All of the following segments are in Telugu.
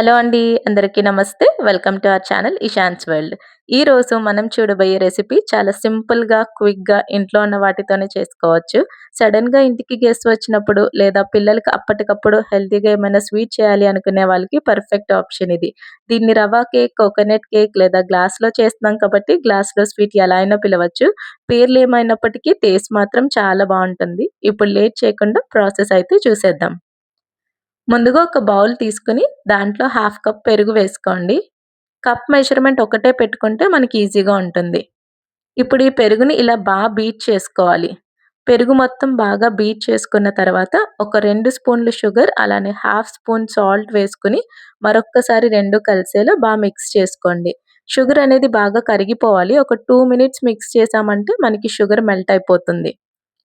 హలో అండి అందరికీ నమస్తే. Welcome to our channel Ishan's world. ఈ రోజు మనం చూడబోయే రెసిపీ చాలా సింపుల్గా క్విక్గా ఇంట్లో ఉన్న వాటితోనే చేసుకోవచ్చు. సడన్గా ఇంటికి గెస్ట్ వచ్చినప్పుడు లేదా పిల్లలకి అప్పటికప్పుడు హెల్తీగా ఏమైనా స్వీట్ చేయాలి అనుకునే వాళ్ళకి పర్ఫెక్ట్ ఆప్షన్ ఇది. దీన్ని రవా కేక్ కోకోనట్ కేక్ లేదా గ్లాస్లో చేస్తున్నాం కాబట్టి గ్లాస్లో స్వీట్ ఎలా అయినా పిలవచ్చు. పేర్లు ఏమైనప్పటికీ టేస్ట్ మాత్రం చాలా బాగుంటుంది. ఇప్పుడు లేట్ చేయకుండా ప్రాసెస్ అయితే చూసేద్దాం. ముందుగా ఒక బౌల్ తీసుకుని దాంట్లో హాఫ్ కప్ పెరుగు వేసుకోండి. కప్ మెజర్మెంట్ ఒకటే పెట్టుకుంటే మనకి ఈజీగా ఉంటుంది. ఇప్పుడు ఈ పెరుగుని ఇలా బాగా బీట్ చేసుకోవాలి. పెరుగు మొత్తం బాగా బీట్ చేసుకున్న తర్వాత ఒక రెండు స్పూన్లు షుగర్ అలానే హాఫ్ స్పూన్ సాల్ట్ వేసుకుని మరొక్కసారి రెండు కలిసేలా బాగా మిక్స్ చేసుకోండి. షుగర్ అనేది బాగా కరిగిపోవాలి. ఒక టూ మినిట్స్ మిక్స్ చేసామంటే మనకి షుగర్ మెల్ట్ అయిపోతుంది.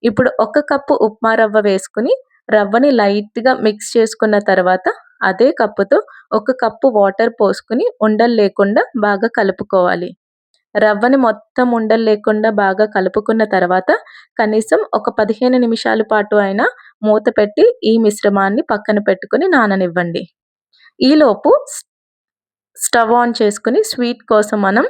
ఇప్పుడు ఒక కప్పు ఉప్మా రవ్వ వేసుకుని రవ్వని లైట్గా మిక్స్ చేసుకున్న తర్వాత అదే కప్పుతో ఒక కప్పు వాటర్ పోసుకుని ఉండలు లేకుండా బాగా కలుపుకోవాలి. రవ్వని మొత్తం ఉండలు లేకుండా బాగా కలుపుకున్న తర్వాత కనీసం ఒక పదిహేను నిమిషాల పాటు అయినా మూత పెట్టి ఈ మిశ్రమాన్ని పక్కన పెట్టుకుని నాననివ్వండి. ఈలోపు స్టవ్ ఆన్ చేసుకుని స్వీట్ కోసం మనం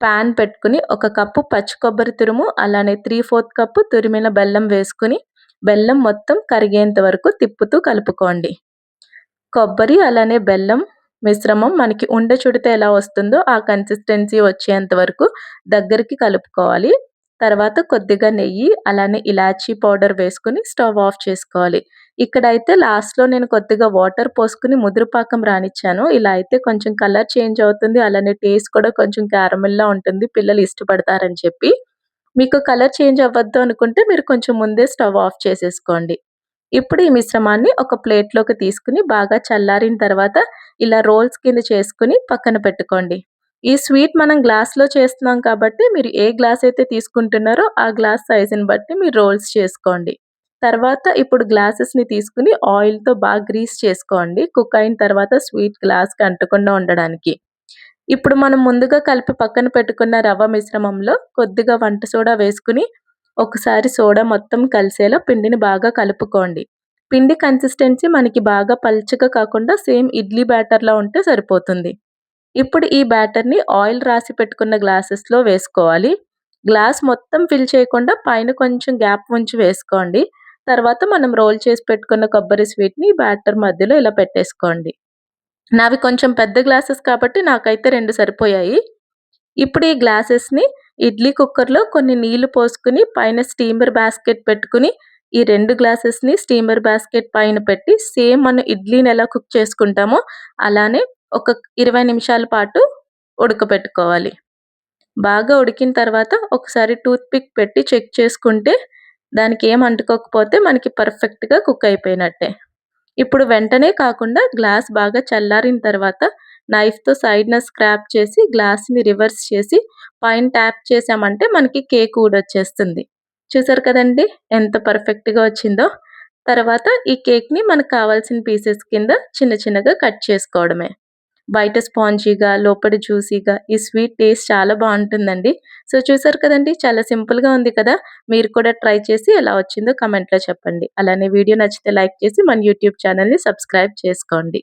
ప్యాన్ పెట్టుకుని ఒక కప్పు పచ్చి కొబ్బరి తురుము అలానే త్రీ ఫోర్త్ కప్పు తురిమిన బెల్లం వేసుకుని బెల్లం మొత్తం కరిగేంత వరకు తిప్పుతూ కలుపుకోండి. కొబ్బరి అలానే బెల్లం మిశ్రమం మనకి ఉండ చుడితే ఎలా వస్తుందో ఆ కన్సిస్టెన్సీ వచ్చేంత వరకు దగ్గరికి కలుపుకోవాలి. తర్వాత కొద్దిగా నెయ్యి అలానే ఇలాచీ పౌడర్ వేసుకుని స్టవ్ ఆఫ్ చేసుకోవాలి. ఇక్కడైతే లాస్ట్లో నేను కొద్దిగా వాటర్ పోసుకుని ముదురుపాకం రానిచ్చాను. ఇలా అయితే కొంచెం కలర్ చేంజ్ అవుతుంది. అలానే టేస్ట్ కూడా కొంచెం క్యారమిల్లా ఉంటుంది. పిల్లలు ఇష్టపడతారని చెప్పి. మీకు కలర్ చేంజ్ అవ్వద్దు అనుకుంటే మీరు కొంచెం ముందే స్టవ్ ఆఫ్ చేసేసుకోండి. ఇప్పుడు ఈ మిశ్రమాన్ని ఒక ప్లేట్లోకి తీసుకుని బాగా చల్లారిన తర్వాత ఇలా రోల్స్ కింద చేసుకుని పక్కన పెట్టుకోండి. ఈ స్వీట్ మనం గ్లాస్లో చేస్తున్నాం కాబట్టి మీరు ఏ గ్లాస్ అయితే తీసుకుంటున్నారో ఆ గ్లాస్ సైజుని బట్టి మీరు రోల్స్ చేసుకోండి. తర్వాత ఇప్పుడు గ్లాసెస్ని తీసుకుని ఆయిల్తో బాగా గ్రీస్ చేసుకోండి. కుక్ అయిన తర్వాత స్వీట్ గ్లాస్కి అంటకుండా ఉండడానికి. ఇప్పుడు మనం ముందుగా కలిపి పక్కన పెట్టుకున్న రవ్వ మిశ్రమంలో కొద్దిగా వంట సోడా వేసుకుని ఒకసారి సోడా మొత్తం కలిసేలా పిండిని బాగా కలుపుకోండి. పిండి కన్సిస్టెన్సీ మనకి బాగా పల్చగా కాకుండా సేమ్ ఇడ్లీ బ్యాటర్లా ఉంటే సరిపోతుంది. ఇప్పుడు ఈ బ్యాటర్ని ఆయిల్ రాసి పెట్టుకున్న గ్లాసెస్లో వేసుకోవాలి. గ్లాస్ మొత్తం ఫిల్ చేయకుండా పైన కొంచెం గ్యాప్ ఉంచి వేసుకోండి. తర్వాత మనం రోల్ చేసి పెట్టుకున్న కొబ్బరి స్వీట్ని బ్యాటర్ మధ్యలో ఇలా పెట్టేసుకోండి. నావి కొంచెం పెద్ద గ్లాసెస్ కాబట్టి నాకైతే రెండు సరిపోయాయి. ఇప్పుడు ఈ గ్లాసెస్ని ఇడ్లీ కుక్కర్లో కొన్ని నీళ్ళు పోసుకుని పైన స్టీమర్ బాస్కెట్ పెట్టుకుని ఈ రెండు గ్లాసెస్ని స్టీమర్ బాస్కెట్ పైన పెట్టి సేమ్ మనం ఇడ్లీని ఎలా కుక్ చేసుకుంటామో అలానే ఒక ఇరవై నిమిషాల పాటు ఉడకబెట్టుకోవాలి బాగా ఉడికిన తర్వాత ఒకసారి టూత్ పిక్ పెట్టి చెక్ చేసుకుంటే దానికి ఏం అంటుకోకపోతే మనకి పర్ఫెక్ట్గా కుక్ అయిపోయినట్టే. ఇప్పుడు వెంటనే కాకుండా గ్లాస్ బాగా చల్లారిన తర్వాత నైఫ్తో సైడ్న స్క్రాప్ చేసి గ్లాస్ని రివర్స్ చేసి పైన ట్యాప్ చేసామంటే మనకి కేక్ ఊడొచ్చేస్తుంది చూసారు కదండి? ఎంత పర్ఫెక్ట్గా వచ్చిందో. తర్వాత ఈ కేక్ని మనకు కావాల్సిన పీసెస్ కింద చిన్న చిన్నగా కట్ చేసుకోవడమే. బయట స్పాంజీగా లోపల జ్యూసీగా ఈ స్వీట్ టేస్ట్ చాలా బాగుంటుందండి. సో చూసారు కదండి చాలా సింపుల్గా ఉంది కదా. మీరు కూడా ట్రై చేసి ఎలా వచ్చిందో కమెంట్లో చెప్పండి. అలానే వీడియో నచ్చితే లైక్ చేసి మన యూట్యూబ్ ఛానల్ని సబ్స్క్రైబ్ చేసుకోండి.